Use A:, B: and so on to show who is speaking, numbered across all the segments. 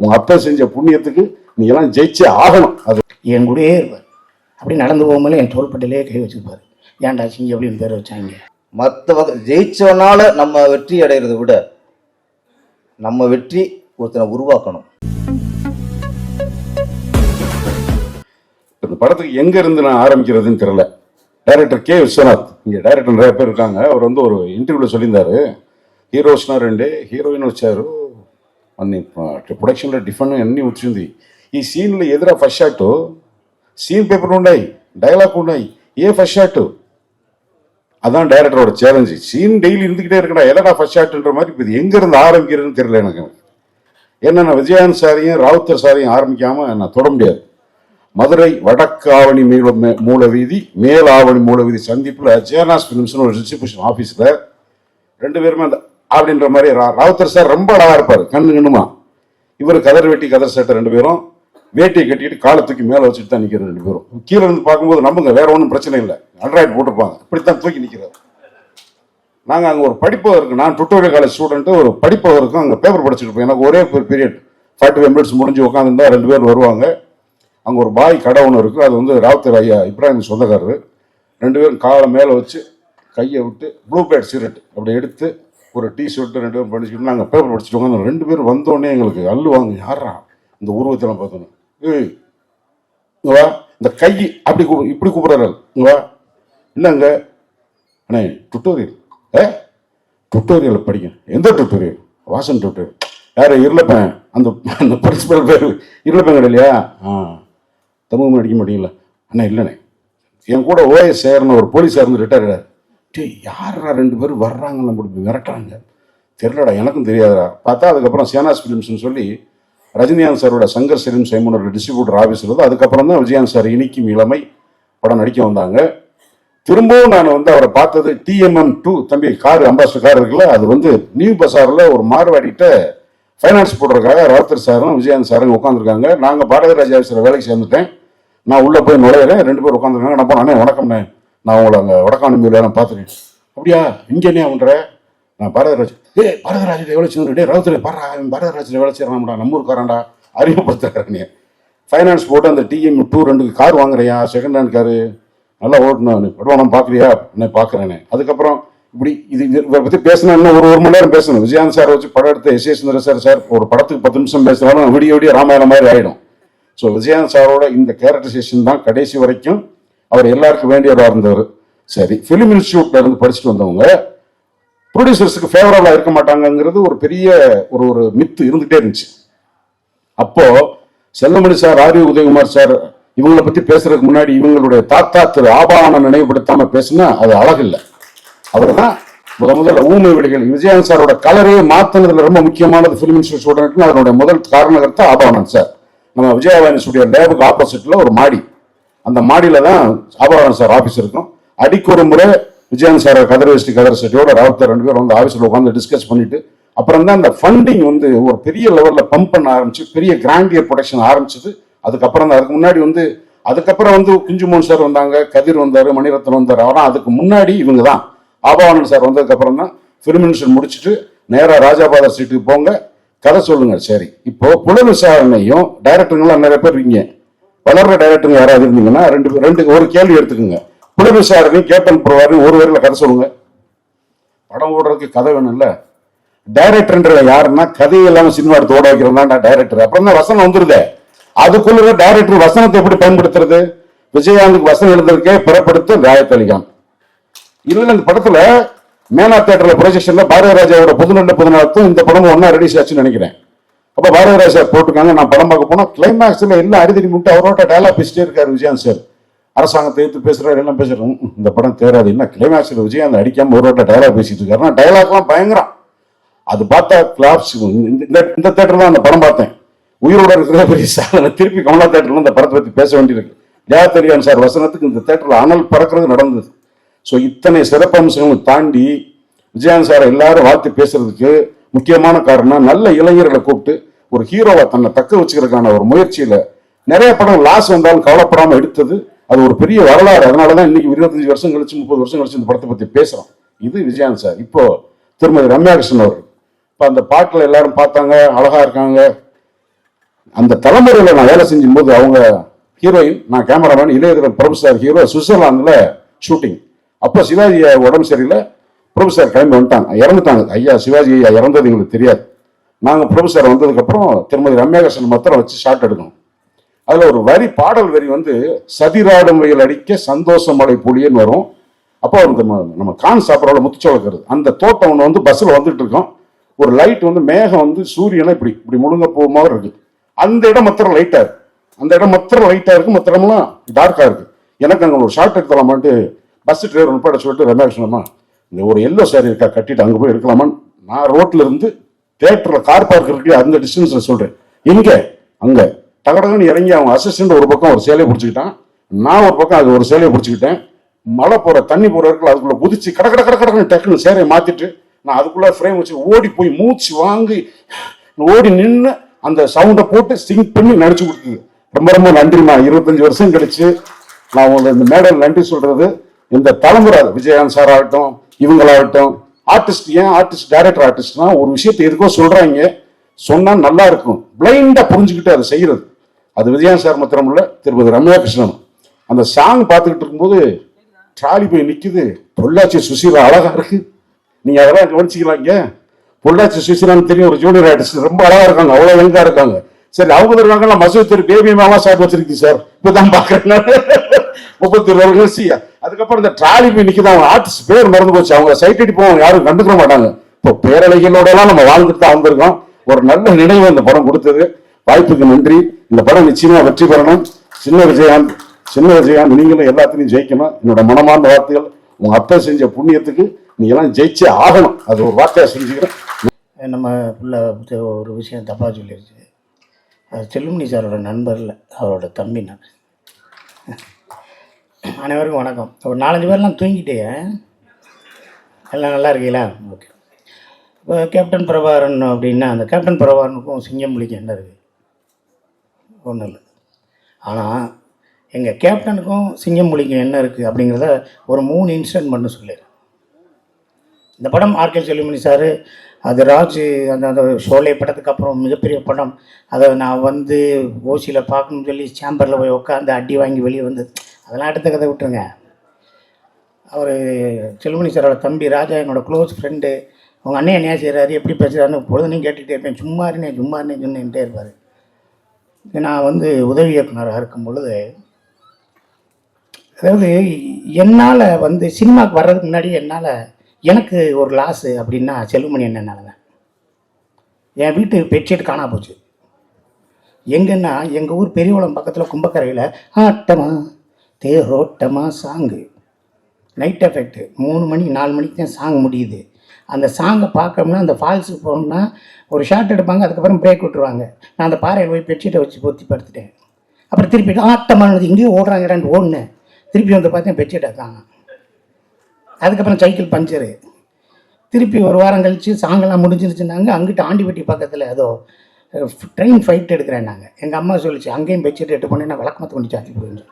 A: உங்க அப்பா செஞ்ச புண்ணியத்துக்கு நீ எல்லாம் ஜெயிச்சே ஆகணும். அது
B: என் கூடயே இருப்பார். அப்படி நடந்து போகும்போது என் தோள்பட்டிலே கை வச்சிருப்பார். ஏன்டா சிங்க அப்படின்னு பேர் வச்சாங்க?
C: மற்ற வகை ஜெயிச்சவனால நம்ம வெற்றி அடைகிறத விட நம்ம வெற்றி ஒருத்தனை உருவாக்கணும்.
A: இந்த படத்துக்கு எங்க இருந்து நான் ஆரம்பிக்கிறதுன்னு தெரியல. Director K Viswanath. இங்கே டைரக்டர் நிறைய பேர் இருக்காங்க. அவர் வந்து ஒரு இன்டர்வியூவில் சொல்லியிருந்தாரு. ஹீரோஸ்னா ரெண்டு ஹீரோயின் வச்சாரு. మన ప్రొడక్షన్లో టిఫన్ అన్నీ వచ్చింది ఈ సీన్లో ఎదురా ఫస్ట్ షాట్ సీన్ పేపర్ ఉన్నాయి డైలాగ్ ఉన్నాయి ఏ ఫస్ట్ షాట్ அதான் டைரக்டரோட சேலஞ்சு சீன் டெய்லி இருந்துக்கிட்டே இருக்கடா எதடா ஃபர்ஸ்ட் ஷாட்ன்ற மாதிரி இப்போ இது எங்கேருந்து ஆரம்பிக்கிறதுன்னு தெரியல எனக்கு. என்னென்ன நான் விஜயானந்த் சாரையும் ராவுத்தர் சாரையும் ஆரம்பிக்காமல் நான் தொட முடியாது மதுரை வடக்கு ஆவணி மூல மூல வீதி மேல் ஆவணி மூல வீதி சந்திப்பில் ஜேனாஸ் ஃபிலிம்ஸ்னு ஒரு டிஸ்ட்ரிபியூஷன் ஆஃபீஸில் ரெண்டு பேருமே அந்த அப்படின்ற மாதிரி ரா- ராவுத்தர் சார் ரொம்ப அழகா இருப்பார் கண்ணு கண்ணுமா. இவர் கதர் வெட்டி கதர் சட்டை ரெண்டு பேரும் வேட்டியை கட்டிட்டு காலை தூக்கி மேலே வச்சுட்டு தான் நிற்கிற ரெண்டு பேரும். கீழே இருந்து பார்க்கும்போது நம்புங்க வேற ஒன்றும் பிரச்சனை இல்லை. அண்ட்ராய்டு போட்டிருப்பாங்க இப்படித்தான் தூக்கி நிற்கிறார் நாங்கள் அங்கே ஒரு படிப்பு இருக்கு நான் டுட்டோரியல் காலேஜ் ஸ்டூடெண்ட்டு ஒரு படிப்பவருக்கும் அங்கே பேப்பர் படிச்சுட்டு இருப்போம். எனக்கு ஒரே ஒரு பீரியட் ஃபார்ட்டி ஃபைவ் மினிட்ஸ் முடிஞ்சு உட்காந்துருந்தா ரெண்டு பேர் வருவாங்க. அங்கே ஒரு பாய் கடை ஒன்று இருக்குது அது வந்து ராவுத்தர் ஐயா இப்ராஹிம் சொந்தக்காரர். ரெண்டு பேரும் காலை மேலே வச்சு கையை விட்டு ப்ளூ பேட் சிகரெட் அப்படி எடுத்து ஒரு டீ ஷர்ட்டு ரெண்டு பேரும் படிச்சுக்கிட்டு நாங்கள் பேப்பர் படிச்சுட்டு வாங்க ரெண்டு பேரும் வந்தோடனே எங்களுக்கு அள்ளுவாங்க. யாரா இந்த உருவத்தில் பார்த்தோன்னு. ஏய் இங்க வா. இந்த கை அப்படி கூ- இப்படி கூப்பிட்றாரு. இங்க வா. என்னங்க? அண்ணே டுட்டோரியல் ஏ? டுட்டோரியல் படிங்க. எந்த டுட்டோரியல் வாசன் டுட்டோரியல் யார்? இருளப்பேன். அந்த அந்த பிரின்சிபல் பேர் இருளப்பேன் கிடையா ஆ. தமிழ் அடிக்க மாட்டீங்களா அண்ணா இல்லைண்ணே. என் கூட ஓஎஸ் சேர்னு ஒரு போலீஸாக இருந்து ரிட்டையர் டேய் யாரா ரெண்டு பேரும் வர்றாங்க நம்ம இப்படி மிரட்டுறாங்க தெரியலடா எனக்கும் தெரியாதுடா. பார்த்தா அதுக்கப்புறம் சேனாஸ் ஃபிலிம்ஸ்னு சொல்லி ரஜினிகாந்த் சாரோட சங்கர் செலிம் சைமனோட டிஸ்ட்ரிபியூட்டர் ஆஃபீஸ் இருந்தது. அதுக்கப்புறம் தான் விஜயகாந்த் சார் இனிக்கும் இளமை படம் நடிக்க வந்தாங்க. திரும்பவும் நான் வந்து அவரை பார்த்தது டிஎம்எம் டூ தம்பி கார் அம்பாசிடர் கார் இருக்குல்ல அது வந்து நியூ பசாரில் ஒரு மார்வாடிட்ட ஃபைனான்ஸ் போடுறதுக்காக ராவுத்தர் சாரும் விஜயகாந்த் சாரும் உட்காந்துருக்காங்க நாங்கள் பாரதி ராஜா ஆஃபீஸில் வேலைக்கு சேர்ந்துட்டேன். நான் உள்ளே போய் நுழையிறேன். ரெண்டு பேர் உட்காந்துருக்காங்க நான் போனேன் வணக்கம்ண்ணே. நான் உங்களை அங்கே வடக்காணி நான் பார்த்துருக்கேன் அப்படியா? இங்கே என்ன பண்ற? நான் பாரதராஜ். ஏ பாரதராஜ் எவ்வளோ சின்ன டே ராவுத்தர் பாரா அவன் பாரதராஜில் வேலை செய்கிறான்டா நம்ம ஊருக்காரன்டா அறிமுகப்படுத்துறாரு நீ ஃபைனான்ஸ் போட்டு அந்த டிஎம் டூ ரெண்டு கார் வாங்குறியா செகண்ட் ஹேண்ட் காரு நல்லா ஓட்டணும் நீ பார்க்குறியா என்ன பார்க்குறேனே அதுக்கப்புறம் இப்படி இது இது பற்றி பேசினா இன்னும் ஒரு ஒரு மணி நேரம் பேசணும். விஜயகாந்த் சார் வச்சு படம் எடுத்த S. A Sundar sir sir ஒரு படத்துக்கு பத்து நிமிஷம் பேசினாலும் விடிய விடிய ராமாயணம் மாதிரி ஆகிடும் ஸோ விஜயகாந்த் சாரோட இந்த கேரக்டரைசேஷன் தான் கடைசி வரைக்கும் அவர் எல்லாருக்கும் வேண்டியவராக இருந்தவர் சரி ஃபிலிம் இன்ஸ்டியூட்ல இருந்து படிச்சுட்டு வந்தவங்க ப்ரொடியூசர்ஸுக்கு ஃபேவரபிளா இருக்க மாட்டாங்கங்கிறது ஒரு பெரிய ஒரு ஒரு மித்து இருந்துகிட்டே இருந்துச்சு. அப்போ செல்லமணி சார் ஆரிய உதயகுமார் சார் இவங்களை பத்தி பேசுறதுக்கு முன்னாடி இவங்களுடைய தாத்தா திரு ஆபாவனை நினைவுபடுத்தாம பேசினா அது அழகில்லை. அவர் தான் முத முதல்ல ஊமை விடைகள் விஜயகாந்த் சாரோட கலரே மாத்தினதுல ரொம்ப முக்கியமானது ஃபிலிம் இன்ஸ்டியூட் அதனுடைய முதல் காரணகர்த்தா ஆபாவனன் சார். நம்ம விஜயவாணி ஸ்டுடியோ லேபுக்கு ஆப்போசிட்ல ஒரு மாடி. அந்த மாடியில தான் ஆபரணம் சார் ஆபீஸ் இருக்கும். அடிக்கு ஒரு முறை விஜயன் சார் கதர் வேஷ்டி கதர் செட்டியோட ராவத்தர் ரெண்டு பேரும் வந்து ஆஃபீஸில் உட்காந்து டிஸ்கஸ் பண்ணிட்டு அப்புறம் தான் அந்த ஃபண்டிங் வந்து ஒரு பெரிய லெவலில் பம்ப் பண்ண ஆரம்பிச்சு பெரிய கிராண்டியர் ப்ரொடக்ஷன் ஆரம்பிச்சது. அதுக்கப்புறம் தான் அதுக்கு முன்னாடி வந்து அதுக்கப்புறம் வந்து குஞ்சுமோகன் சார் வந்தாங்க கதிர் வந்தார் மணிரத்னம் வந்தார். ஆனால் அதுக்கு முன்னாடி இவங்க தான். ஆபாவானன் சார் வந்ததுக்கப்புறம் தான் ஃபிலிம் மினிஸ்டர் முடிச்சுட்டு நேராக ராஜாபாதர் சீட்டுக்கு போங்க. கதை சொல்லுங்க சரி. இப்போ புல விசாரணையும் டைரக்டருங்களாம் நிறைய பேர் இருக்கீங்க. வளர்ற டைரக்டர் யாராவது இருந்தீங்கன்னா ரெண்டு ரெண்டு ஒரு கேள்வி எடுத்துக்கோங்க. புலன் விசாரணை கேப்டன் பிரவாரி ஒரு வரையில் கதை சொல்லுங்க. படம் ஓடுறதுக்கு கதை வேணும்ல. டைரக்டர்ன்ற யாருன்னா கதை இல்லாமல் சினிமா எடுத்து ஓட வைக்கிறதா டைரக்டர் அப்புறம் தான் வசனம் வந்துருதே. அதுக்குள்ள டைரக்டர் வசனத்தை எப்படி பயன்படுத்துறது? விஜயகாந்துக்கு வசனம் எழுந்திருக்கே பிறப்படுத்த காயத்தளிகான் இதுல இந்த படத்துல மேனா தேட்டர்ல ப்ரொஜெக்ஷன்ல பாரதிராஜாவோட புதுநெல்ல புதுநாளத்தும் இந்த படமும் ஒன்னா ரெடி ஆச்சுன்னு நினைக்கிறேன். அப்போ பாரதிராஜ் சார் போட்டிருக்காங்க. நான் படம் பார்க்க போனால் கிளைமேக்ஸில் எல்லாம் அடிதடி முட்டு அவரோட டயலாக் பேசிட்டே இருக்காரு விஜயகாந்த் சார். அரசாங்கத்தை எடுத்து பேசுகிறார் எல்லாம் பேசுகிறோம் இந்த படம் தேராது. என்ன கிளைமேக்ஸில் விஜயகாந்த் அடிக்காமல் ஒரு டயலாக் பேசிட்டு இருக்காரு. டயலாக்லாம் பயங்கரம். அது பார்த்தா கிளாப்ஸ் இந்த இந்த தேட்டர் தான் அந்த படம் பார்த்தேன். உயிரோட இருக்கிற பெரிய சாதனை திருப்பி கமலா தேட்டரில் இந்த படத்தை பற்றி பேச வேண்டியிருக்கு. ஜெயத்தரியான் சார் வசனத்துக்கு இந்த தேட்டரில் அனல் பறக்கிறது நடந்தது. ஸோ இத்தனை சிறப்பம்சங்களும் தாண்டி விஜயான் சார் எல்லாரும் வாழ்த்து பேசுறதுக்கு முக்கியமான காரணம் நல்ல இளைஞர்களை கூப்பிட்டு ஒரு ஹீரோவை தன்னை தக்க வச்சுக்கிறதுக்கான ஒரு முயற்சியில நிறைய படம் லாஸ் வந்தாலும் கவலைப்படாம எடுத்தது. அது ஒரு பெரிய வரலாறு. அதனாலதான் இன்னைக்கு இருபத்தஞ்சு வருஷம் கழிச்சு முப்பது வருஷம் கழிச்சு இந்த படத்தை பத்தி பேசுறோம். இது விஜயான் சார். இப்போ திருமதி ரம்யா கிருஷ்ணன் அவர் இப்போ அந்த பாட்டில் எல்லாரும் பார்த்தாங்க அழகா இருக்காங்க. அந்த தலைமுறையில் நான் வேலை செஞ்சும் போது அவங்க ஹீரோயின் நான் cameraman Ilaiyatharan Prabhu sir hero சுவிட்சர்லாந்தில் ஷூட்டிங் அப்போ சிவாஜி உடம்பு சரியில்லை. ப்ரொஃபஸர் சார் கிளம்பி வந்துட்டாங்க. இறந்துட்டாங்க. ஐயா சிவாஜி ஐயா இறந்தது எங்களுக்கு தெரியாது. நாங்கள் ப்ரொஃபஸர் வந்ததுக்கப்புறம் திருமதி ரம்யாகிருஷ்ணன் மாத்திரம் வச்சு ஷார்ட் எடுக்கணும் அதில் ஒரு வரி பாடல் வரி வந்து சதிராடும் வயல் அடிக்க சந்தோஷமடை புலியன்னு வரும். அப்போ அந்த நம்ம- கான் சாப்பிட்றோட முத்துச்சோளக்கிறது அந்த தோட்டம் ஒன்று வந்து பஸ்ஸில் வந்துட்டு இருக்கோம். ஒரு லைட் வந்து மேகம் வந்து சூரியனை இப்படி இப்படி முழுங்க போக மாதிரி இருக்கு. அந்த இடம் மாத்திரம் லைட்டாக இருக்கு. அந்த இடம் மாத்திரம் லைட்டாக இருக்கு மற்றமெல்லாம் டார்க்காக இருக்கு. எனக்கு அங்கே ஒரு ஷார்ட் எடுத்துலாமான்ட்டு பஸ் டிரைவர் உட்பட சொல்லிட்டு ரமேஷ்ணம்மா ஒரு எல்லோ சாரி இருக்கா கட்டிட்டு அங்கே போய் எடுக்கலாமான்னு நான் ரோட்ல இருந்து தேட்டரில் கார் பார்க் இருக்கு அந்த டிஸ்டன்ஸில் சொல்கிறேன் எங்கே அங்கே. டகடகன்னு இறங்கி அவன் அசிஸ்டன்ட் ஒரு பக்கம் ஒரு சேலையை பிடிச்சிக்கிட்டான். நான் ஒரு பக்கம் அது ஒரு சேலையை பிடிச்சிக்கிட்டேன். மழை போகிற தண்ணி போகிற இடத்துல அதுக்குள்ளே குதிச்சு கட கட கட கடன்னு டக்குன்னு சேரையை மாற்றிட்டு நான் அதுக்குள்ள ஃப்ரேம் வச்சு ஓடி போய் மூச்சு வாங்கி ஓடி நின்று அந்த சவுண்டை போட்டு சிங் பண்ணி நடிச்சு கொடுத்தது. ரொம்ப ரொம்ப நன்றிமா இருபத்தஞ்சு வருஷம் கழிச்சு நான் உங்களுக்கு இந்த மேடையில் நன்றி சொல்றது. இந்த தலைமுறை விஜயகாந்த் சார் ஆகட்டும் இவங்களாகட்டும். ஆர்டிஸ்ட் ஏன் ஆர்டிஸ்ட் டைரக்டர் ஆர்டிஸ்ட்னா ஒரு விஷயத்தை எதுக்கோ சொல்றாங்க. சொன்னா நல்லா இருக்கும். பிளைண்டா புரிஞ்சுக்கிட்டு அதை செய்யறது. அது விஜயகாந்த் சார் மாத்திரம் இல்லை திருப்பதி ரம்யா கிருஷ்ணன் அந்த சாங் பார்த்துக்கிட்டு இருக்கும்போது ட்ராலி போய் நிற்குது பொள்ளாச்சி சுசீலா அழகா இருக்கு. நீங்க அதெல்லாம் கவனிச்சிக்கலாம் பொள்ளாச்சி சுசீலான்னு தெரியும் ஒரு ஜூனியர் ஆர்டிஸ்ட் ரொம்ப அழகா இருக்காங்க அவ்வளோ யங்கா இருக்காங்க. சரி அவங்க இருக்காங்க மசூத் தெரு பேபி மாமா சாட் வச்சிருக்கீங்க சார். இப்பதான் பாக்குறேன் முப்பத்தி ஒரு வருஷம் அதுக்கப்புறம் இந்த டிராலி போய் அவங்க ஆர்டிஸ்ட் பேர் மறந்து போச்சு. அவங்க சைட் அடி போவாங்க யாரும் கண்டுக்க மாட்டாங்க. இப்போ பேரலைகளோட எல்லாம் நம்ம வாழ்ந்துட்டு தான் வந்திருக்கோம். ஒரு நல்ல நினைவு இந்த படம் கொடுத்தது. வாய்ப்புக்கு நன்றி. இந்த படம் நிச்சயமா வெற்றி பெறணும். சின்ன விஜயகாந்த் சின்ன விஜயகாந்த் நீங்களும் எல்லாத்தையும் ஜெயிக்கணும். என்னோட மனமார்ந்த வார்த்தைகள் உங்க அப்பா செஞ்ச புண்ணியத்துக்கு நீங்க எல்லாம் ஜெயிச்சே ஆகணும். அது ஒரு வார்த்தையை செஞ்சுக்கிறேன்.
B: நம்ம பிள்ளை ஒரு விஷயம் தப்பாக சொல்லிருச்சு. அது செல்லுமணி சாரோட நண்பர் இல்லை அவரோட தம்பி நான். அனைவருக்கும் வணக்கம். ஒரு நாலஞ்சு பேர்லாம் தூங்கிட்டே எல்லாம் நல்லா இருக்கீங்களா? ஓகே. இப்போ கேப்டன் பிரபாகரன் அப்படின்னா அந்த கேப்டன் பிரபாகரனுக்கும் சிங்கம்புலிக்கும் என்ன இருக்குது ஒன்றும் இல்லை. ஆனால் எங்கள் கேப்டனுக்கும் சிங்கம் புலிக்கும் என்ன இருக்குது அப்படிங்கிறத ஒரு மூணு இன்சிடென்ட் மட்டும் சொல்லிடுறேன். இந்த படம் ஆர்கே செல்லுமணி சார் அது ராஜ் அந்த அந்த சோலை படத்துக்கு அப்புறம் மிகப்பெரிய படம் அதை நான் வந்து ஓசியில் பார்க்கணும்னு சொல்லி சேம்பரில் போய் உட்காந்து அடி வாங்கி வெளியே வந்தது. அதெல்லாம் அடுத்த கதை விட்டுருங்க. அவர் செல்லுமணி சாரோட தம்பி ராஜா என்னோட க்ளோஸ் ஃப்ரெண்டு அவங்க அண்ணன் என்ன செய்கிறாரு எப்படி பேசுகிறாருன்னு பொழுதுனையும் கேட்டுகிட்டே இருப்பேன். சும்மா இருந்தேன் சும்மா இருந்தேன் இருப்பார். நான் வந்து உதவி இயக்குனராக இருக்கும் பொழுது அதாவது என்னால் வந்து சினிமாவுக்கு வர்றதுக்கு முன்னாடி என்னால் எனக்கு ஒரு லாஸு அப்படின்னா செல்லுமணி என்னென்னால என் வீட்டு பெட்ஷீட் காணா போச்சு. எங்கன்னா எங்கள் ஊர் பெரியவளம் பக்கத்தில் கும்பக்கரையில் ஆட்டமா தேரோட்டமா சாங்கு நைட் எஃபெக்ட் மூணு மணி நாலு மணிக்கு தான் சாங் முடியுது. அந்த சாங்கை பார்க்கணும்னா அந்த ஃபால்ஸுக்கு போகணும்னா ஒரு ஷார்ட் எடுப்பாங்க அதுக்கப்புறம் பிரேக் விட்டுருவாங்க. நான் அந்த பாறையில் போய் பெட்ஷீட்டை வச்சு பொத்தி படுத்துட்டேன். அப்புறம் திருப்பி ஆட்டமானது இங்கேயும் ஓடுறாங்கடான்னு ஓடுனேன். திருப்பி வந்து பார்த்தேன் பெட்ஷீட்டை காணோம் அதுக்கப்புறம் சைக்கிள் பஞ்சரு. திருப்பி ஒரு வாரம் கழித்து சாங்கெல்லாம் முடிஞ்சிருச்சுனாங்க அங்கிட்டு ஆண்டிப்பட்டி பக்கத்தில் ஏதோ ட்ரெயின் ஃபைட் எடுக்கிறேன் நாங்கள் எங்கள் அம்மா சொல்லிச்சு அங்கேயும் பெட்ஷீட் எட்டு பண்ணி நான் விளக்கமத்தை கொண்டு சாத்தி போயிருந்து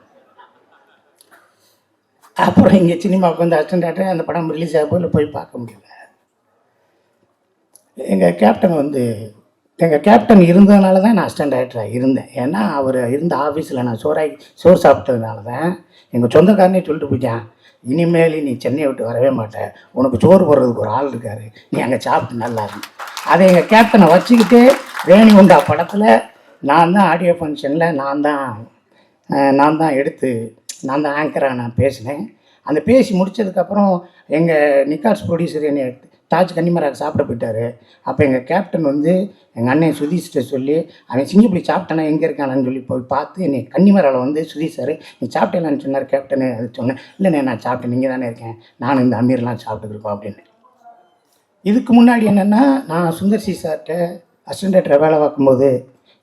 B: அப்புறம் இங்கே சினிமாவுக்கு வந்து அசிஸ்டன்ட் ஆக்டர் அந்த படம் ரிலீஸ் ஆகும் போல போய் பார்க்க முடியல. எங்கள் கேப்டன் வந்து எங்கள் கேப்டன் இருந்ததுனால தான் நான் அசிஸ்டன்ட் ஆக்டராக இருந்தேன். ஏன்னா அவர் இருந்த ஆஃபீஸில் நான் சோறாய் சோறு சாப்பிட்டதுனால தான் எங்கள் சொந்தக்காரனே சொல்லிட்டு போயிட்டான். இனிமேல் நீ சென்னையை விட்டு வரவே மாட்டேன் உனக்கு சோறு போடுறதுக்கு ஒரு ஆள் இருக்கார். நீ அங்கே சாப்பிட்டு நல்லா இருக்கும் அதை எங்கள் கேப்டனை வச்சுக்கிட்டு வேணி படத்தில் நான் தான் ஆடியோ ஃபங்க்ஷனில் நான் தான் நான் தான் எடுத்து நான் தான் ஆங்கராக நான் பேசினேன். அந்த பேசி முடிச்சதுக்கப்புறம் எங்கள் நிக்காஸ் ப்ரொடியூசர் என்னை தாஜ் கன்னிமராக சாப்பிட போயிட்டாரு. அப்போ எங்கள் கேப்டன் வந்து எங்கள் அண்ணன் சுதீஷ்கிட்ட சொல்லி அவன் சிங்கப்பிடி சாப்பிட்டானா எங்கே இருக்கானான்னு சொல்லி போய் பார்த்து என்னை கன்னிமராவில் வந்து சுதீஷ் சார் நீ சாப்பிட்டேலான்னு சொன்னார் கேப்டனு அது சொன்னேன் இல்லைண்ணே நான் சாப்பிட்டேன் நீங்கள் தானே இருக்கேன். நானும் இந்த அமீர்லாம் சாப்பிட்டுருக்கோம் அப்படின்னு. இதுக்கு முன்னாடி என்னென்னா நான் சுந்தர்சி சார்கிட்ட அசிஸ்டண்ட்டாக வேலை பார்க்கும்போது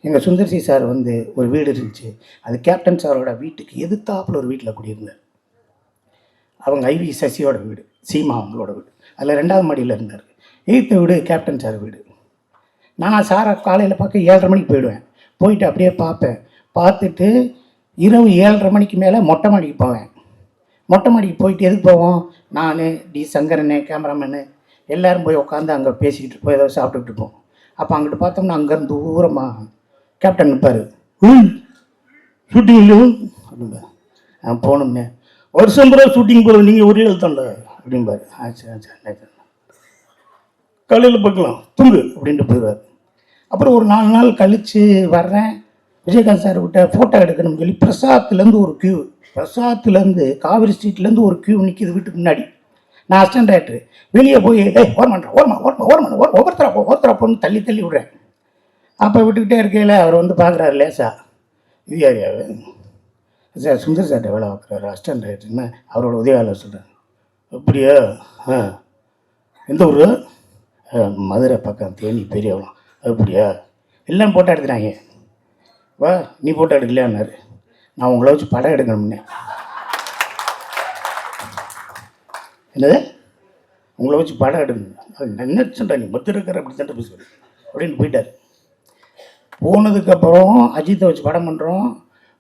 B: எங்கள் சுந்தர்சி சார் வந்து ஒரு வீடு இருந்துச்சு. அது கேப்டன் சாரோட வீட்டுக்கு எதிர்த்தாப்புல ஒரு வீட்டில் குடியிருந்தார் அவங்க ஐவி சசியோட வீடு சீமா அவங்களோட வீடு. அதில் ரெண்டாவது மாடியில் இருந்தார். எயித்து வீடு கேப்டன் சார் வீடு. நான் சாரை காலையில் பார்க்க ஏழரை மணிக்கு போயிடுவேன். போயிட்டு அப்படியே பார்ப்பேன். பார்த்துட்டு இரவு ஏழரை மணிக்கு மேலே மொட்டை மாடிக்கு போவேன். மொட்டை மாடிக்கு போயிட்டு எதுக்கு போவோம்? நான் டி சங்கரனு கேமராமேனு எல்லோரும் போய் உட்காந்து அங்கே பேசிக்கிட்டு இருப்போம். ஏதோ சாப்பிட்டுட்டு இருப்போம். அப்போ அங்கிட்டு பார்த்தோம்னா அங்கேருந்து தூரமாக கேப்டன் நிற்பார் ம் ஷூட்டிங்லையும் அப்படிம்பார் போகணும்னே வருஷம் பூரா ஷூட்டிங் போகிறது நீங்கள் ஒரே எழுத்தாண்ட அப்படிம்பாரு. ஆச்சா சரி சரி காலையில் பார்க்கலாம் தூங்கு அப்படின்ட்டு போயிடுவார். அப்புறம் ஒரு நாலு நாள் கழித்து வர்றேன். விஜயகாந்த் சார் விட்ட ஃபோட்டோ எடுக்கணும்னு சொல்லி பிரசாத்லேருந்து ஒரு கியூ பிரசாத்லேருந்து காவிரி ஸ்ட்ரீட்லேருந்து ஒரு கியூ நிற்கிது வீட்டுக்கு முன்னாடி. நான் அசிஸ்டன்ட் ஆகிட்டு வெளியே போய் ஏய் ஓரமாட்டா ஓரமா ஓரமா ஓரமா ஒவ்வொருத்தரா போ ஒருத்தரா போன்னு தள்ளி தள்ளி விடுறேன். அப்போ விட்டுக்கிட்டே இருக்கையில் அவர் வந்து பார்க்குறாரு லேசா. இது யார் சார் சுந்தர் சார்கிட்ட வேலை பார்க்குறாரு அசிஸ்டன்ட் ஆகிட்டுன்னு அவரோட உதவியாளர் சொல்கிறேன் அப்படியா? ஆ. எந்த ஊர்? மதுரை பக்கம் தேனி பெரியவளம். அப்படியா? எல்லாம் ஃபோட்டோ எடுத்துட்டாங்க. வா நீ ஃபோட்டோ எடுக்கலையான்னாரு. நான் உங்களை வச்சு படம் எடுக்கணும்னே. என்னது? உங்களை வச்சு படம் எடுக்கணும். அது என்ன நீ மொத்தம் இருக்கிற அப்படி சண்டை பேசுவேன் அப்படின்னு போயிட்டார். போனதுக்கப்புறம் அஜித்தை வச்சு படம் பண்ணுறோம்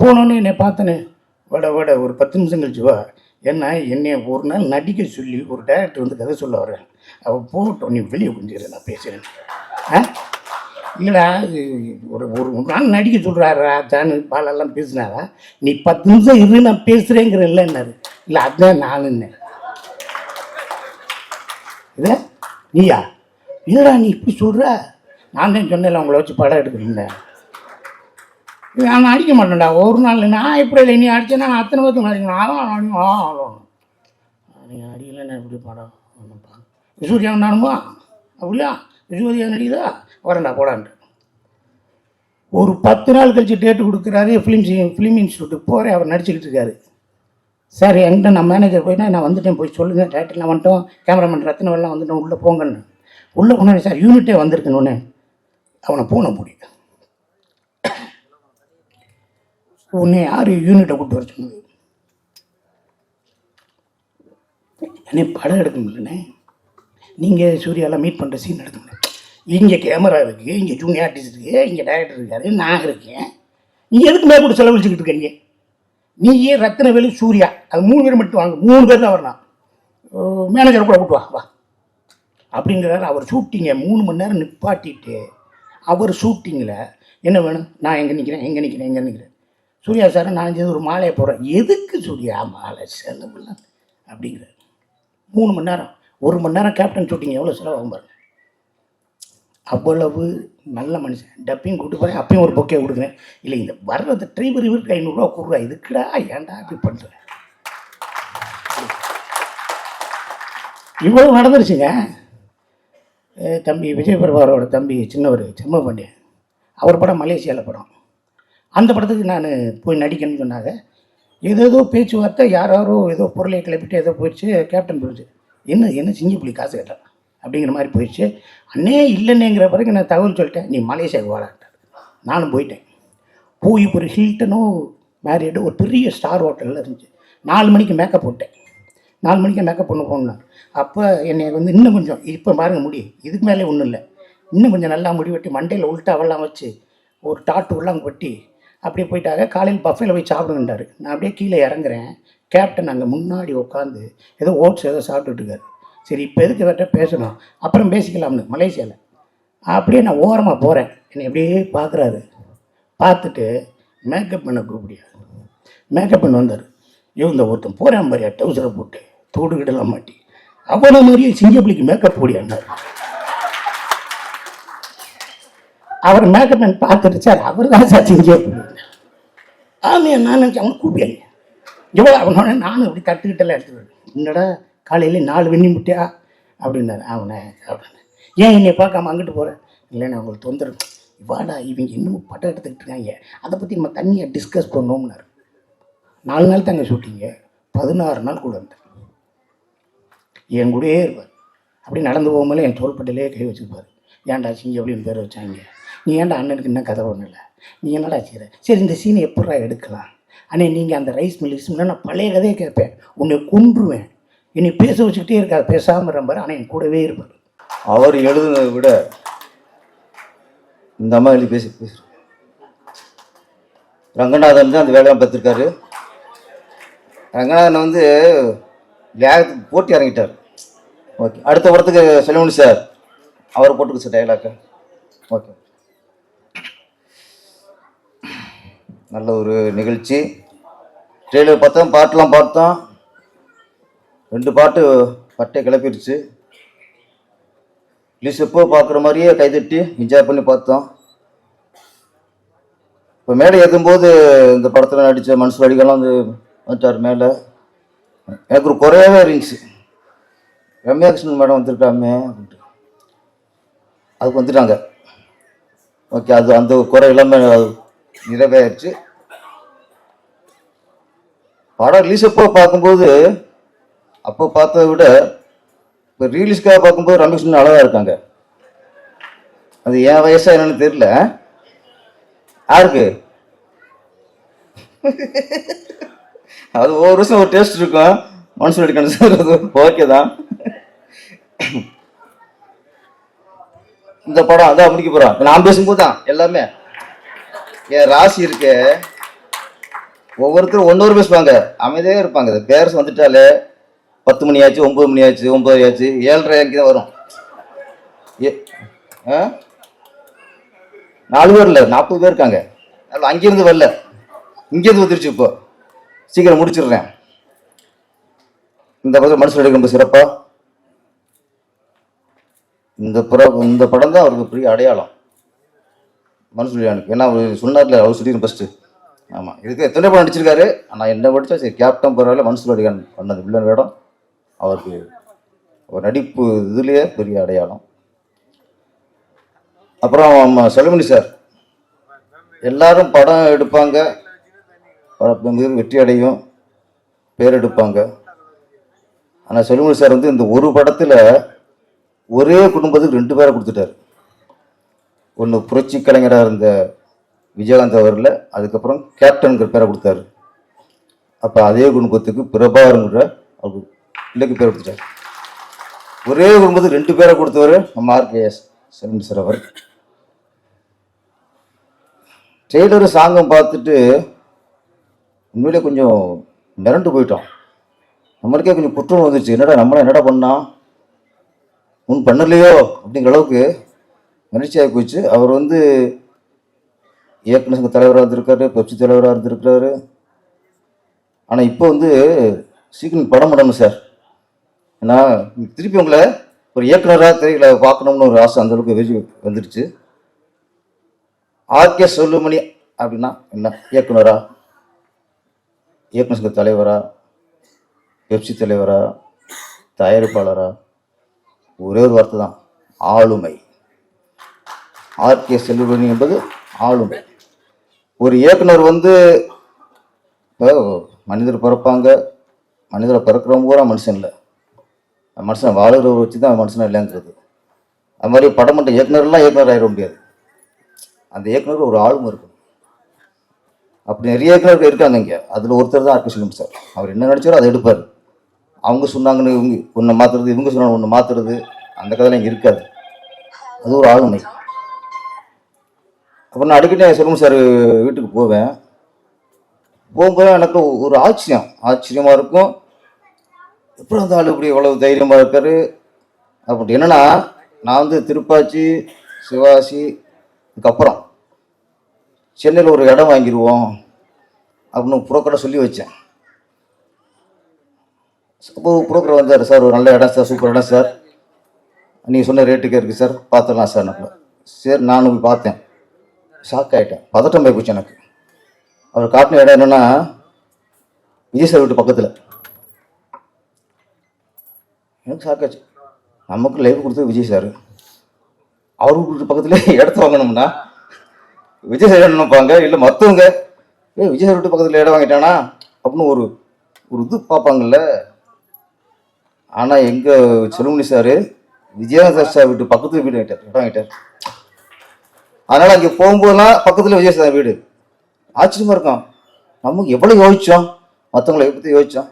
B: போனோன்னே என்னை பார்த்தனே. வட வட ஒரு பத்து நிமிஷம் கழிச்சு வா. என்ன என்னை ஒரு நாள் நடிக்க சொல்லி ஒரு டேரக்டர் வந்து கதை சொல்ல வரேன் அவள் போகட்டும் நீ வெளியே கொஞ்சம் நான் பேசுகிறேன் ஆ? இல்லைடா இது ஒரு ஒரு நாள் நடிக்க சொல்கிறாரா தானு பாலெல்லாம் பேசினாரா? நீ பத்து நிமிஷம் இரு நான் பேசுகிறேங்கிற இல்லை என்னாரு இல்லை அதுதான் நானு என்ன நீயா? இல்லைடா நீ இப்படி சொல்கிற நான் தான் சொன்னேன் உங்களை வச்சு படம் எடுக்கணும்ல நான் அடிக்க மாட்டேன்டா. ஒரு நாள் நான் எப்படி இல்லை நீ அடிச்சேன்னா நான் அத்தனை பேர்த்துக்கு அடிக்கணும். அதான் அடிக்கும் ஆ ஆடும் நீங்கள் அடிக்கலைன்னா எப்படி படம் ஒன்றுப்பா சூர்யா நானுமா அப்படியா? விசூரியா நடிக்குதா? வரேன்டா போடான்ட்டு. ஒரு பத்து நாள் கழிச்சு டேட்டு கொடுக்குறாரு ஃபிலிம் ஃபிலிம் இன்ஸ்டியூட்டுக்கு போகிறேன் அவர் நடிச்சுக்கிட்டு இருக்காரு. சார் என்கிட்ட நான் மேனேஜர் போயினா நான் வந்துட்டேன். போய் சொல்லுங்கள் டேரக்டர்லாம் வந்துட்டோம். கேமராமேன் ரத்ன வந்துட்டோம். உள்ளே போங்கன்னு. உள்ளே போனேன் சார் யூனிட்டே வந்திருக்குன்னு அவனை பூனை முடியும் உன்னை யார் யூனிட்டை கூட்டு வர சொன்னது என்னை படம் எடுக்க முடியலண்ணே. நீங்கள் சூர்யாலாம் மீட் பண்ணுற சீன் எடுக்க முடியல. இங்கே கேமரா இருக்குது இங்கே ஜூனியர் ஆர்டிஸ்ட் இருக்குது இங்கே டைரக்டர் இருக்காரு நான் இருக்கேன். நீ எதுக்கு மேலே கூட செலவழிச்சுக்கிட்டு இருக்கீங்க நீயே ரத்னவேலு சூர்யா. அது மூணு பேர் மட்டும் வாங்க மூணு பேர் தான் வரலாம். மேனேஜர் கூட கூட்டு வா வா. அப்படிங்கிறார். அவர் ஷூட்டிங்கை மூணு மணி நேரம் நிப்பாட்டிட்டு அவர் ஷூட்டிங்கில் என்ன வேணும்? நான் எங்கே நிற்கிறேன் எங்கே நிற்கிறேன் எங்கே நிற்கிறேன் சூர்யா சார் நான் ஒரு மாலையை போடுறேன். எதுக்கு சூர்யா மாலை செலவுலாம் அப்படிங்கிறார். மூணு மணி நேரம். ஒரு மணி நேரம் கேப்டன் ஷூட்டிங் எவ்வளோ செலவாகும் பாருங்க. அவ்வளவு நல்ல மனுஷன். டப்பையும் கூட்டு போகிறேன் அப்பயும் ஒரு பொக்கே கொடுக்குறேன். இல்லை இந்த வர்றது டிரைவர் இவருக்கு ஐநூறுரூவா கொடுக்குறா இதுக்குடா ஏன்டா அப்படி பண்ணுறேன் இவ்வளவு நடந்துருச்சுங்க. தம்பி விஜய் பிரபாகரோட தம்பி சின்னவர் செம்ம பாண்டியன். அவர் படம் மலேசியாவில் படம். அந்த படத்துக்கு நான் போய் நடிக்கணும்னு சொன்னாங்க. ஏதேதோ பேச்சுவார்த்தை யாரோ ஏதோ பொருளை கிளப்பிட்டு ஏதோ போயிடுச்சு கேப்டன் போயிடுச்சு. என்ன என்ன சிங்கி புள்ளி காசு கேட்டான். அப்படிங்கிற மாதிரி போயிடுச்சு. அண்ணே இல்லைன்னேங்கிற பிறகு நான் தகவல் சொல்லிட்டேன் நீ மலேசியாவுக்கு வாடான்ட்டார் நானும் போயிட்டேன். போய் ஒரு ஹில்டனோ மேரியடு ஒரு பெரிய ஸ்டார் ஹோட்டலில் இருந்துச்சு. நாலு மணிக்கு மேக்கப் போட்டேன். நாலு மணிக்கு மேக்கப் பண்ண போனேன் அப்போ என்னை வந்து இன்னும் கொஞ்சம் இப்போ பாருங்கள் முடி இதுக்கு மேலே ஒன்றும் இல்லை. இன்னும் கொஞ்சம் நல்லா முடி வெட்டி மண்டையில் உள்ட்டாவெல்லாம் வச்சு ஒரு டாட்டு உள்ளாங்க வெட்டி அப்படியே போயிட்டாங்க. காலையில் பஃபேல போய் சாப்பிடுங்கன்றாரு நான் அப்படியே கீழே இறங்குறேன். கேப்டன் அங்கே முன்னாடி உட்காந்து ஏதோ ஓட்ஸ் ஏதோ சாப்பிட்டுட்டு இருக்காரு. சரி இப்போ எதுக்கு இவர்கிட்ட பேசணும்? அப்புறம் பேசிக்கலாம்னு மலேசியாவில் அப்படியே நான் ஓரமாக போகிறேன் என்னை அப்படியே பார்க்குறாரு. பார்த்துட்டு மேக்கப் பண்ண கூப்பிடியா மேக்கப் பண்ண வந்தார். இவங்க ஒருத்தன் போகிறான் மாதிரியா டவுசரை போட்டு. தோடுகிடலாம் மாட்டி. அவ்வளோ மாதிரியே சிங்கப்பிள்ளைக்கு மேக்கப் போடியான்னார். அவர் மேக்கப் பார்த்துட்டு சார் அவர் தான் சார் செஞ்சே ஆமையை நான் நினச்சேன் அவனை கூப்பிடுங்க எவ்வளோ அவனோட நானும் அப்படி தட்டுக்கிட்டெல்லாம் எடுத்துக்கிட்டேன் என்னடா காலையில் நாலு வெண்ணி முட்டியா? அப்படின்னாரு. அவனை அப்படின்னு ஏன் என்னை பார்க்காம அங்கிட்டு போகிறேன் இல்லைண்ணா உங்களுக்கு தொந்தரவு. வாடா இவங்க இன்னமும் படம் எடுத்துக்கிட்டு இருக்காங்க. அதை பற்றி நம்ம தண்ணியை டிஸ்கஸ் பண்ணோம்னாரு நாலு நாள் தாங்க ஷூட்டிங்க பதினாறு நாள் கூட இருந்தேன் என் கூடயே இருப்பார். அப்படி நடந்து போகும்போது என் தோள்பட்டையிலே கை வச்சுருப்பார். ஏன்டா சிங்க அப்படின்னு பேர் வச்சாங்க? நீ ஏன்டா அண்ணனுக்கு இன்னும் கதை ஒன்றும் இல்லை? நீ என்னடா செய்கிற சரி இந்த சீனை எப்படா எடுக்கலாம்? அண்ணே நீங்கள் அந்த ரைஸ் மில் ரைஸ் நான் பழைய கதையை கேட்பேன். உன்னை கொன்றுவேன். என்னை பேச வச்சுக்கிட்டே இருக்காது பேசாமல் இருப்பார் ஆனால் என் கூடவே இருப்பார்.
C: அவர் எழுதுனதை விட இந்த அம்மா எழுதி பேசி பேசுகிறேன் ரங்கநாதன் தான் அந்த வேலையெல்லாம் பார்த்துருக்காரு. ரங்கநாதன் வந்து வேகத்துக்கு போட்டி இறங்கிட்டார். ஓகே. அடுத்த படத்துக்கு சொல்லணும் சார் அவர் போட்டுக்கு சார் டைலாக்க ஓகே. நல்ல ஒரு நிகழ்ச்சி. ட்ரெய்லர் பார்த்தோம் பாட்டெலாம் பார்த்தோம். ரெண்டு பாட்டு பட்டை கிளப்பிடுச்சு ரிலீஸ் எப்போ பார்க்குற மாதிரியே கைதட்டி என்ஜாய் பண்ணி பார்த்தோம். இப்போ மேடை ஏற்றும்போது இந்த படத்தில் நடித்த மனசு வடிகள்லாம் வந்து வந்துட்டார் மேலே. எனக்கு ஒரு குறையாகவே இருந்துச்சு. ரம்யா கிருஷ்ணன் மேடம் வந்திருக்காமே அப்படின்ட்டு. அதுக்கு வந்துட்டாங்க. ஓகே அது அந்த குறை எல்லாமே நிறைவேறிச்சு. படம் ரிலீஸ் எப்போ பார்க்கும்போது அப்போ பார்த்ததை விட இப்போ ரீலீஸ்க்காக பார்க்கும்போது ரமேஷ்ணன் அழகாக இருக்காங்க. அது என் வயசா என்னன்னு தெரியல. யாருக்கு? அது ஒவ்வொரு வருஷம் ஒரு டேஸ்ட் இருக்கும். மனசு எடுக்கணும் சார் அது ஓகே தான். இந்த படம் அதான் முடிக்க போகிறோம் நான் பேசும்போது தான் எல்லாமே. என் ராசி இருக்கு. ஒவ்வொருத்தரும் ஒன்னொரு பேசுவாங்க அமைதியாக இருப்பாங்க. இந்த பேரஸ் வந்துட்டாலே பத்து மணி ஆச்சு ஒன்பது மணி ஆச்சு ஒன்பது ஆச்சு ஏழரை அங்கே தான் வரும். ஏ ஆ? நாலு பேர் இல்லை நாற்பது பேர் இருக்காங்க. அதில் அங்கேருந்து வரல. இங்கேருந்து வந்துருச்சு இப்போ. சீக்கிரம் முடிச்சிடுறேன். இந்த படம் மனசு எடுக்க ரொம்ப சிறப்பாக இந்த படம் இந்த படம் தான் அவருக்கு பெரிய அடையாளம். மனுஷன் ஏன்னா அவர் சொன்னார்ல அவர் சொல்லி ஃபஸ்ட்டு ஆமாம் இதுக்கு எத்தனை படம் நடிச்சிருக்காரு? ஆனால் என்ன படித்தா சரி கேப்டன் பரவாயில்ல மனுஷன் அடிகான் பண்ணது வில்லன் வேடம். அவருக்கு ஒரு நடிப்பு இதுலேயே பெரிய அடையாளம். அப்புறம் நம்ம செல்வமணி சார் எல்லாரும் படம் எடுப்பாங்க. மிக வெற்றி அடையும். பேர் எடுப்பாங்க. ஆனால் செல்வமணி சார் வந்து இந்த ஒரு படத்தில் ஒரே குடும்பத்துக்கு ரெண்டு பேரை கொடுத்துட்டாரு. ஒன்று புரட்சி கலைஞராக இருந்த விஜயகாந்த் அவரில் அதுக்கப்புறம் கேப்டனுங்கிற பேரை கொடுத்தாரு. அப்போ அதே குடும்பத்துக்கு பிரபாகருங்கிற அவர் பிள்ளைக்கு பேர் கொடுத்துட்டார். ஒரே குடும்பத்துக்கு ரெண்டு பேரை கொடுத்தவர் நம்ம ஆர்கேஎஸ் செல்வன் சார் அவர். ட்ரெய்லரு சாங்கம் பார்த்துட்டு உண்மையிலே கொஞ்சம் மிரண்டு போயிட்டோம். நம்மளுக்கே கொஞ்சம் குற்றம் வந்துருச்சு. என்னடா நம்மளாம் என்னடா பண்ணான் முன் பண்ணலையோ அப்படிங்கிற அளவுக்கு மகிழ்ச்சியாக போச்சு. அவர் வந்து இயக்குநர் தலைவராக இருந்திருக்காரு பெப்சி தலைவராக இருந்திருக்கிறாரு. ஆனால் இப்போ வந்து சீக்கிரம் படம் பண்ணணும் சார். ஏன்னா திருப்பி உங்களை ஒரு இயக்குனராக திரைகளை பார்க்கணும்னு ஒரு ஆசை அந்த அளவுக்கு வந்துடுச்சு ஆர்கே சொல்லுமணி அப்படின்னா என்ன? இயக்குனரா இயக்குனர் சங்க தலைவரா? பெப்சி தலைவரா? தயாரிப்பாளரா? ஒரே ஒரு வார்த்தை தான் ஆளுமை. ஆர்கே செல்லுமணி என்பது ஆளுமை. ஒரு இயக்குனர் வந்து இப்போ மனிதர் பிறப்பாங்க. மனிதரை பிறக்கிறவங்க பூரா மனுஷன் இல்லை. மனுஷனை வாழுறத வச்சு தான் மனுஷன் இல்லைங்கிறது. அது மாதிரி படம் பண்ணுற இயக்குனர்லாம் இயக்குனர் ஆயிட முடியாது. அந்த இயக்குனர் ஒரு ஆளும் இருக்கும். அப்படி நிறைய இயக்குனர்கள் இருக்காங்க இங்கே. அதில் ஒருத்தர் தான் ஆர்கே செல்வம் சார். அவர் என்ன நினச்சாரோ அதை எடுப்பார். அவங்க சொன்னாங்கன்னு இவங்க ஒன்றை மாற்றுறது இவங்க சொன்னாங்க ஒன்று மாற்றுறது அந்த கதையில் இங்கே இருக்காது. அது ஒரு ஆளுமை. அப்புறம் நான் அடிக்கடி சொல்லுங்க சார் வீட்டுக்கு போவேன். போகும்போது எனக்கு ஒரு ஆச்சரியம். ஆச்சரியமாக இருக்கும். எப்படி அந்த ஆள் இப்படி இவ்வளவு தைரியமாக இருக்காரு? அப்படி என்னன்னா நான் வந்து திருப்பாச்சி சிவாசி இதுக்கப்புறம் சென்னையில் ஒரு இடம் வாங்கிடுவோம் அப்படின்னு புரோக்கரை சொல்லி வச்சேன். அப்போ புரோக்கர் வந்தார் சார் ஒரு நல்ல இடம் சார் சூப்பர் இடம் சார். நீங்கள் சொன்ன ரேட்டுக்கே இருக்குது சார் பார்த்துடலாம் சார். நம்ம சரி நானும் போய் பார்த்தேன். ஷாக் ஆகிட்டேன் பதட்டம் போய் போச்சு எனக்கு. அவர் காட்டின இடம் என்னென்னா விஜய் சார் வீட்டு பக்கத்தில். எனக்கு ஷாக் ஆச்சு நமக்கு லைஃப் கொடுத்தது விஜய் சார் அவர் வீட்டு பக்கத்தில் இடத்த வாங்கணும்னா விஜய் சார் நினைப்பாங்க இல்லை மற்றவங்க ஏ விஜய் சார் வீட்டு பக்கத்தில் இடம் வாங்கிட்டானா? அப்படின்னு ஒரு ஒரு இது பார்ப்பாங்கல்ல. ஆனால் எங்கள் செல்வமணி சார் விஜயநாத சார் வீட்டு பக்கத்து வீடு வாங்கிட்டார் இடம் வாங்கிட்டார். அதனால் அங்கே போகும்போதெல்லாம் பக்கத்தில் விஜயசார் வீடு. ஆச்சரியமாக இருக்கும் நமக்கு எவ்வளோ யோசித்தோம் மற்றவங்களை பற்றி யோசித்தோம்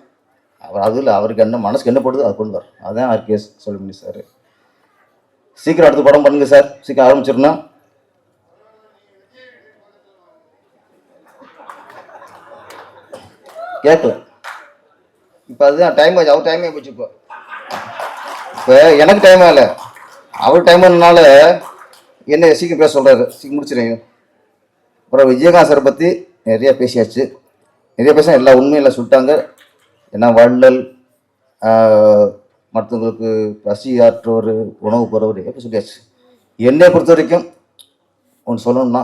C: அவர் அதில் அவருக்கு என்ன மனசுக்கு என்ன படுதோ அது கொண்டு வர அதான் ஆர்கேஎஸ் சொல்லுங்க சார். சீக்கிரம் அடுத்த படம் பண்ணுங்க சார். சீக்கிரம் ஆரம்பிச்சிருந்தா கேட்கல இப்போ அதுதான் டைம் ஆச்சு. அவர் டைமே போச்சு இப்போ. இப்போ எனக்கு டைம் ஆகலை. அவர் டைம் ஆனதுனால என்ன சீக்கிரம் பேச சொல்கிறாரு சீக்கிரம் முடிச்சிடுங்க அப்புறம் விஜயகாந்த் சார் பற்றி நிறைய பேசியாச்சு. நிறைய பேச எல்லா உண்மையும் எல்லாம் சொல்லிட்டாங்க. ஏன்னா வள்ளல் மற்றவங்களுக்கு பசி ஆற்றவர் உணவு போகிறவர் எப்படி சொல்லியாச்சு. என்னை பொறுத்த வரைக்கும் ஒன்று சொல்லணும்னா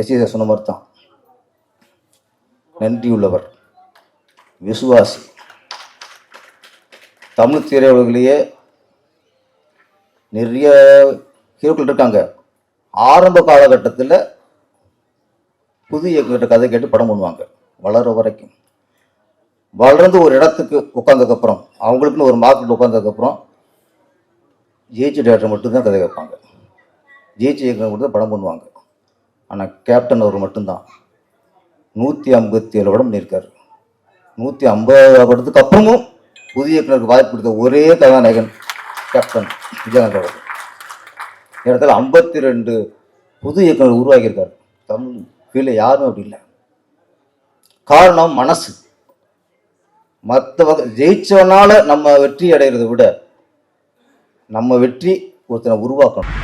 C: எஸ்சி சார் சொன்ன மாதிரி தான் நன்றியுள்ளவர் விசுவாசி. தமிழ் திரையுலகிலேயே நிறைய ஹீரோக்கள் இருக்காங்க. ஆரம்ப காலகட்டத்தில் புது இயக்குனர் கதை கேட்டு படம் பண்ணுவாங்க. வளர வரைக்கும். வளர்ந்து ஒரு இடத்துக்கு உட்காந்ததுக்கப்புறம் அவங்களுக்குன்னு ஒரு மார்க்கெட் உட்காந்ததுக்கப்புறம் ஜெயிச்சு டேரக்டர் மட்டும்தான் கதை கேட்பாங்க. ஜெயிச்சு இயக்குனர் மட்டும் தான் படம் பண்ணுவாங்க. ஆனால் கேப்டன் அவர் மட்டும்தான். நூற்றி ஐம்பத்தி ஏழு படம் பண்ணியிருக்காரு. நூற்றி ஐம்பது படத்துக்கு அப்புறமும் புதிய இயக்குனருக்கு வாய்ப்பு கொடுத்த ஒரே கதாநாயகன் கேப்டன் விஜயகாந்த் அவர்கள். இடத்துல ஐம்பத்தி ரெண்டு புது இயக்குனர் உருவாக்கியிருக்காரு. தமிழ் ஃபீல்டில் யாரும் அப்படி இல்லை. காரணம் மனசு. மற்ற வகை ஜெயிச்சவனால நம்ம வெற்றி அடைகிறத விட நம்ம வெற்றி ஒருத்தனை உருவாக்கணும்.